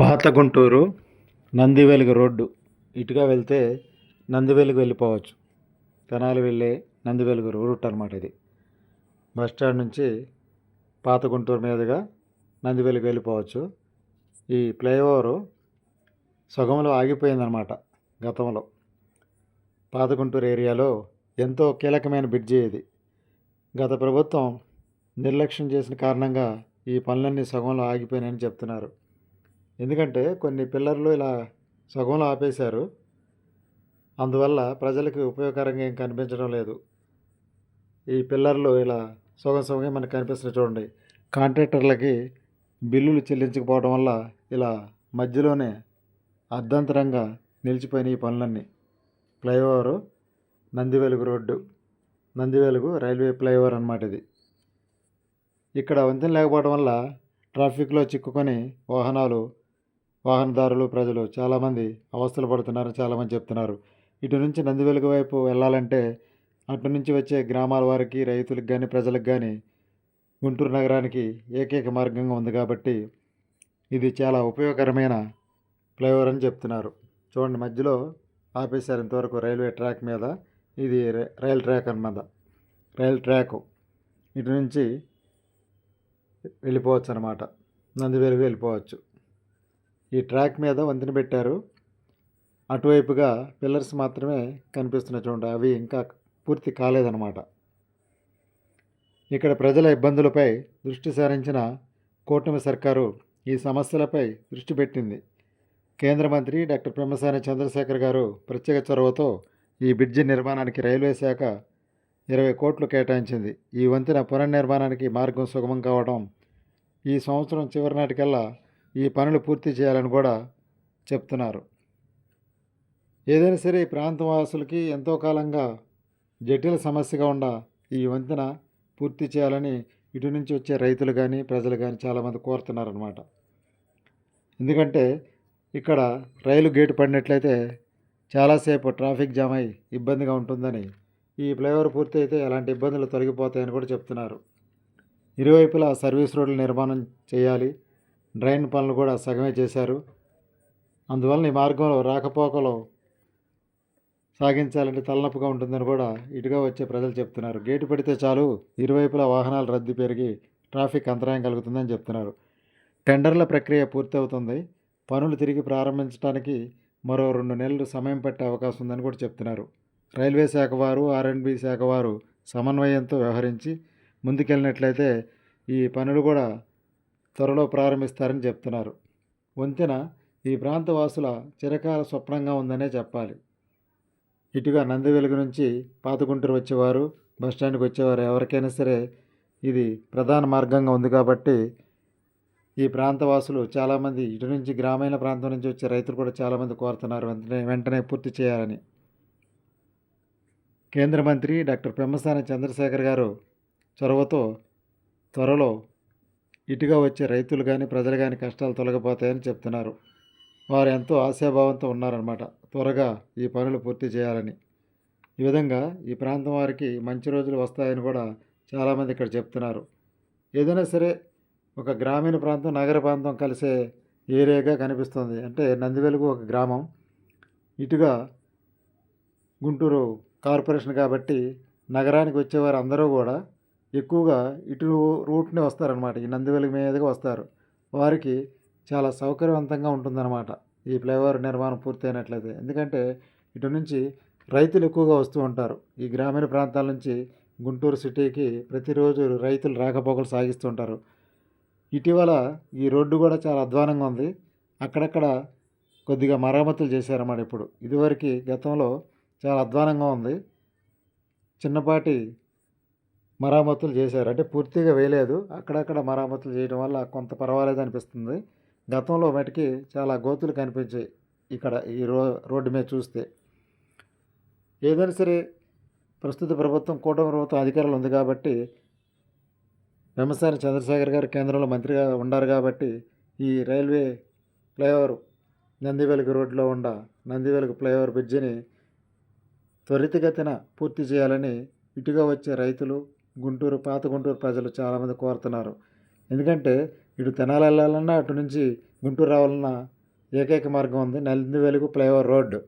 పాత గుంటూరు నందివెలుగు రోడ్డు. ఇటుగా వెళ్తే నందివెలుగు వెళ్ళిపోవచ్చు. తెనాలి వెళ్ళే నందివెలుగు రూట్ అనమాట ఇది. బస్ స్టాండ్ నుంచి పాత గుంటూరు మీదుగా నందివెలుగు వెళ్ళిపోవచ్చు. ఈ ఫ్లైఓవరు సగంలో ఆగిపోయిందనమాట గతంలో. పాత గుంటూరు ఏరియాలో ఎంతో కీలకమైన బ్రిడ్జి ఇది. గత ప్రభుత్వం నిర్లక్ష్యం చేసిన కారణంగా ఈ పనులన్నీ సగంలో ఆగిపోయినాయని చెప్తున్నారు. ఎందుకంటే కొన్ని పిల్లర్లు ఇలా సగంలో ఆపేశారు. అందువల్ల ప్రజలకి ఉపయోగకరంగా ఏం కనిపించడం లేదు. ఈ పిల్లర్లు ఇలా సగం సగంగా మనకు కనిపిస్తున్నాయి చూడండి. కాంట్రాక్టర్లకి బిల్లులు చెల్లించకపోవడం వల్ల ఇలా మధ్యలోనే అర్ధంతరంగా నిలిచిపోయిన ఈ పనులన్నీ. Flyover Nandivelugu road Nandivelugu railway flyover అన్నమాట ఇది. ఇక్కడ వంతెన లేకపోవడం వల్ల ట్రాఫిక్లో చిక్కుకొని వాహనాలు వాహనదారులు ప్రజలు చాలామంది అవస్థలు పడుతున్నారు చాలామంది చెప్తున్నారు. ఇటు నుంచి నందివెలుగు వైపు వెళ్ళాలంటే అటు నుంచి వచ్చే గ్రామాల వారికి రైతులకు కానీ ప్రజలకు కానీ గుంటూరు నగరానికి ఏకైక మార్గంగా ఉంది కాబట్టి ఇది చాలా ఉపయోగకరమైన ఫ్లైఓవర్ అని చెప్తున్నారు. చూడండి మధ్యలో ఆపేశారు ఇంతవరకు రైల్వే ట్రాక్ మీద. ఇది రైల్ ట్రాక్ అన్నమాట. Rail track. ఇటు నుంచి వెళ్ళిపోవచ్చు అనమాట నందివెలుగు వెళ్ళిపోవచ్చు. ఈ ట్రాక్ మీద వంతెన పెట్టారు. అటువైపుగా పిల్లర్స్ మాత్రమే కనిపిస్తున్నాయి చూడండి. అవి ఇంకా పూర్తి కాలేదన్నమాట. ఇక్కడ ప్రజల ఇబ్బందులపై దృష్టి సారించిన కూటమి సర్కారు ఈ సమస్యలపై దృష్టి పెట్టింది. కేంద్ర మంత్రి డాక్టర్ పెమ్మసాని చంద్రశేఖర్ గారు ప్రత్యేక చొరవతో ఈ బ్రిడ్జి నిర్మాణానికి రైల్వే శాఖ ఇరవై కోట్లు కేటాయించింది. ఈ వంతెన పునర్నిర్మాణానికి మార్గం సుగమం కావడం ఈ సంవత్సరం చివరి నాటికల్లా ఈ పనులు పూర్తి చేయాలని కూడా చెప్తున్నారు. ఏదైనా సరే ఈ ప్రాంతవాసులకి ఎంతో కాలంగా జటిల సమస్యగా ఉన్న ఈ వంతెన పూర్తి చేయాలని ఇటు నుంచి వచ్చే రైతులు కానీ ప్రజలు కానీ చాలామంది కోరుతున్నారనమాట ఎందుకంటే ఇక్కడ రైలు గేటు పడినట్లయితే చాలాసేపు ట్రాఫిక్ జామ్ అయి ఇబ్బందిగా ఉంటుందని ఈ ఫ్లైఓవర్ పూర్తి అయితే అలాంటి ఇబ్బందులు తొలగిపోతాయని కూడా చెప్తున్నారు. ఇరువైపులా సర్వీస్ రోడ్ల నిర్మాణం చేయాలి. డ్రైన్ పనులు కూడా సగమే చేశారు. అందువలన ఈ మార్గంలో రాకపోకలు సాగించాలంటే తలనొప్పిగా ఉంటుందని కూడా ఇటుగా వచ్చే ప్రజలు చెప్తున్నారు. గేటు పెడితే చాలు ఇరువైపులా వాహనాల రద్దీ పెరిగి ట్రాఫిక్ అంతరాయం కలుగుతుందని చెప్తున్నారు. టెండర్ల ప్రక్రియ పూర్తవుతుంది. పనులు తిరిగి ప్రారంభించడానికి మరో రెండు నెలలు సమయం పట్టే అవకాశం ఉందని కూడా చెప్తున్నారు. రైల్వే శాఖ వారు ఆర్ఎండ్బి శాఖ వారు సమన్వయంతో వ్యవహరించి ముందుకెళ్ళినట్లయితే ఈ పనులు కూడా త్వరలో ప్రారంభిస్తారని చెప్తున్నారు. వంతెన ఈ ప్రాంత వాసుల చిరకాల స్వప్నంగా ఉందనే చెప్పాలి. ఇటుగా నందివెలుగు నుంచి పాతగుంటూరు వచ్చేవారు బస్ స్టాండ్కి వచ్చేవారు ఎవరికైనా సరే ఇది ప్రధాన మార్గంగా ఉంది కాబట్టి ఈ ప్రాంత వాసులు చాలామంది ఇటు నుంచి గ్రామీణ ప్రాంతం నుంచి వచ్చే రైతులు కూడా చాలామంది కోరుతున్నారు. వెంటనే వెంటనే పూర్తి చేయాలని. కేంద్ర మంత్రి డాక్టర్ పెమ్మసాని చంద్రశేఖర్ గారు చొరవతో త్వరలో ఇటుగా వచ్చే రైతులు కానీ ప్రజలు కానీ కష్టాలు తొలగిపోతాయని చెప్తున్నారు. వారు ఎంతో ఆశాభావంతో ఉన్నారన్నమాట. త్వరగా ఈ పనులు పూర్తి చేయాలని. ఈ విధంగా ఈ ప్రాంతం వారికి మంచి రోజులు వస్తాయని కూడా చాలామంది ఇక్కడ చెప్తున్నారు. ఏదైనా సరే ఒక గ్రామీణ ప్రాంతం నగర ప్రాంతం కలిసే ఏరియాగా కనిపిస్తుంది. అంటే నందివెలుగు ఒక గ్రామం. ఇటుగా గుంటూరు కార్పొరేషన్ కాబట్టి నగరానికి వచ్చేవారు అందరూ కూడా ఎక్కువగా ఇటు రూట్నే వస్తారనమాట ఈ నందివెలుగు మీదుగా వస్తారు. వారికి చాలా సౌకర్యవంతంగా ఉంటుందన్నమాట. ఈ ఫ్లైఓవర్ నిర్మాణం పూర్తయినట్లయితే. ఎందుకంటే ఇటు నుంచి రైతులు ఎక్కువగా వస్తూ ఉంటారు. ఈ గ్రామీణ ప్రాంతాల నుంచి గుంటూరు సిటీకి ప్రతిరోజు రైతులు రాకపోకలు సాగిస్తుంటారు ఇటీవల ఈ రోడ్డు కూడా చాలా అధ్వానంగా ఉంది. అక్కడక్కడ కొద్దిగా మరమ్మతులు చేశారన్నమాట ఇప్పుడు. ఇదివరకు గతంలో చాలా అధ్వానంగా ఉంది. చిన్నపాటి మరామతులు చేశారు. అంటే పూర్తిగా వేయలేదు. అక్కడక్కడ మరామతులు చేయడం వల్ల కొంత పర్వాలేదు అనిపిస్తుంది. గతంలో మటుకి చాలా గోతులు కనిపించాయి ఇక్కడ ఈ రో రోడ్డు మీద చూస్తే. ఏదైనా సరే ప్రస్తుత ప్రభుత్వం కూటమి ప్రభుత్వం అధికారులు ఉంది కాబట్టి వెమ్మసాని చంద్రశేఖర్ గారు కేంద్రంలో మంత్రిగా ఉన్నారు కాబట్టి ఈ రైల్వే ఫ్లైఓవర్ నందివెలుగు రోడ్లో ఉన్న నందివెలుగు ఫ్లైఓవర్ బ్రిడ్జిని త్వరితగతిన పూర్తి చేయాలని ఇటుగా వచ్చే రైతులు గుంటూరు పాత గుంటూరు ప్రజలు చాలామంది కోరుతున్నారు. ఎందుకంటే ఇటు తెనాలి వెళ్ళాలన్నా అటు నుంచి గుంటూరు రావాలన్నా ఏకైక మార్గం ఉంది. నంది వెలుగు ఫ్లైఓవర్ రోడ్డు.